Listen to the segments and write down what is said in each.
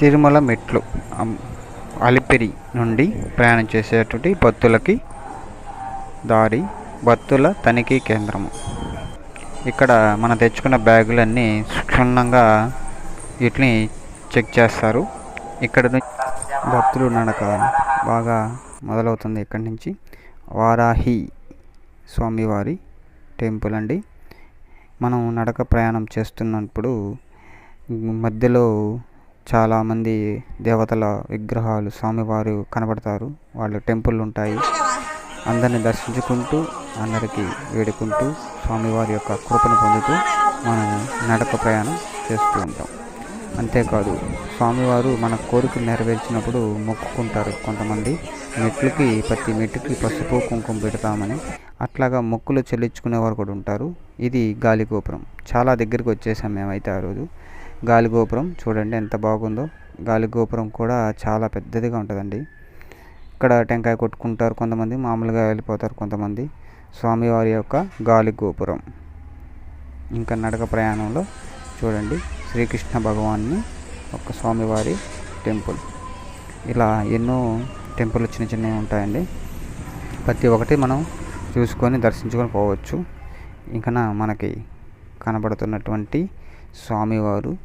తిరుమల మెట్లు అలిపిరి నుండి ప్రయాణం చేసేటువంటి భక్తులకి దారి భక్తుల తనిఖీ కేంద్రము. ఇక్కడ మనం తెచ్చుకున్న బ్యాగులన్నీ క్షుణ్ణంగా వీటిని చెక్ చేస్తారు. ఇక్కడ భక్తులు నడక బాగా మొదలవుతుంది ఇక్కడి నుంచి. వారాహి స్వామివారి టెంపుల్ అండి. మనం నడక ప్రయాణం చేస్తున్నప్పుడు మధ్యలో చాలామంది దేవతల విగ్రహాలు స్వామివారు కనబడతారు. వాళ్ళు టెంపుల్ ఉంటాయి. అందరిని దర్శించుకుంటూ అందరికీ వేడుకుంటూ స్వామివారి యొక్క కృపను పొందుతూ మనం నడక ప్రయాణం చేస్తూ ఉంటాం. అంతేకాదు స్వామివారు మన కోరికలు నెరవేర్చినప్పుడు మొక్కుకుంటారు కొంతమంది. మెట్లకి ప్రతి మెట్టుకి పసుపు కుంకుమ పెడతామని అట్లాగా మొక్కులు చెల్లించుకునేవారు కూడా ఉంటారు. ఇది గాలిగోపురం చాలా దగ్గరికి వచ్చేసాం మేమైతే ఆ రోజు. గాలిగోపురం. చూడండి ఎంత బాగుందో. గాలిగోపురం కూడా చాలా పెద్దదిగా ఉంటుందండి. ఇక్కడ టెంకాయ కొట్టుకుంటారు కొంతమంది మామూలుగా వెళ్ళిపోతారు కొంతమంది. స్వామివారి యొక్క గాలి గోపురం ఇంకా నడక ప్రయాణంలో చూడండి శ్రీకృష్ణ భగవాన్ని ఒక స్వామివారి టెంపుల్. ఇలా ఎన్నో టెంపుల్ చిన్న చిన్నవి ఉంటాయండి. ప్రతి ఒక్కటి మనం చూసుకొని దర్శించుకొని పోవచ్చు. ఇంకా మనకి కనబడుతున్నటువంటి స్వామివారు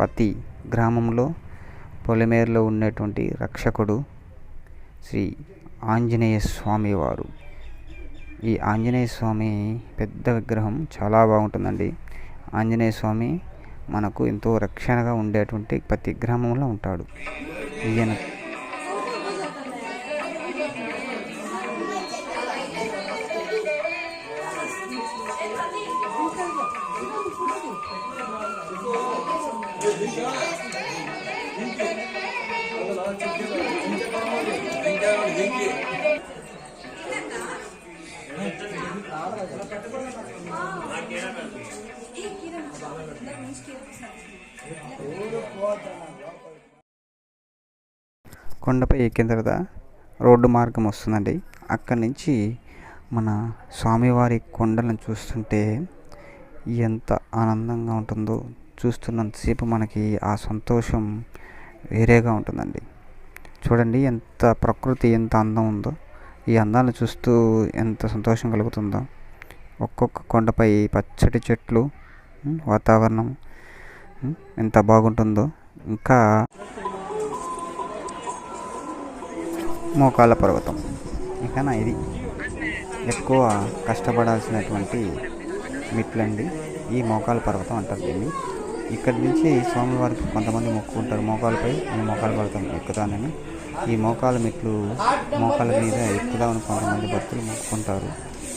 ప్రతి గ్రామంలో పొలిమేరులో ఉండేటువంటి రక్షకుడు శ్రీ ఆంజనేయ స్వామి వారు. ఈ ఆంజనేయ స్వామి పెద్ద విగ్రహం చాలా బాగుంటుందండి. ఆంజనేయ స్వామి మనకు ఎంతో రక్షణగా ఉండేటువంటి ప్రతి గ్రామంలో ఉంటాడు. ఈయన కొండపై ఎక్కిన తర్వాత రోడ్డు మార్గం వస్తుందండి. అక్కడి నుంచి మన స్వామివారి కొండలను చూస్తుంటే ఎంత ఆనందంగా ఉంటుందో చూస్తున్నంతసేపు మనకి ఆ సంతోషం వేరేగా ఉంటుందండి. చూడండి ఎంత ప్రకృతి ఎంత అందం ఉందో. ఈ అందాలను చూస్తూ ఎంత సంతోషం కలుగుతుందో. ఒక్కొక్క కొండపై పచ్చటి చెట్లు వాతావరణం ఎంత బాగుంటుందో. ఇంకా మోకాళ్ళ పర్వతం. ఇకనా ఇది. ఎక్కువ కష్టపడాల్సినటువంటి మిట్లండి. ఈ మోకాళ్ళ పర్వతం అంటారు దీన్ని. ఇక్కడి నుంచి స్వామివారికి కొంతమంది మొక్కుకుంటారు. మోకాలపై నేను మోకాళ్ళ పర్వతం ఎక్కుతానని ఈ మోకాల మెట్లు మోకాళ్ళ మీద ఎక్కుదామని కొంతమంది భక్తులు మొక్కుకుంటారు.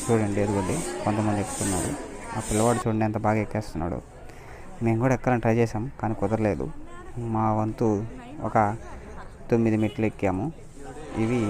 చూడండి ఎదుగుండి. కొంతమంది ఎక్కుతున్నారు. ఆ పిల్లవాడు చూడండి ఎంత బాగా ఎక్కేస్తున్నాడు. మేము కూడా ఎక్కాలని ట్రై చేసాం కానీ కుదరలేదు. మా వంతు ఒక తొమ్మిది మెట్లు ఎక్కాము. ఇవి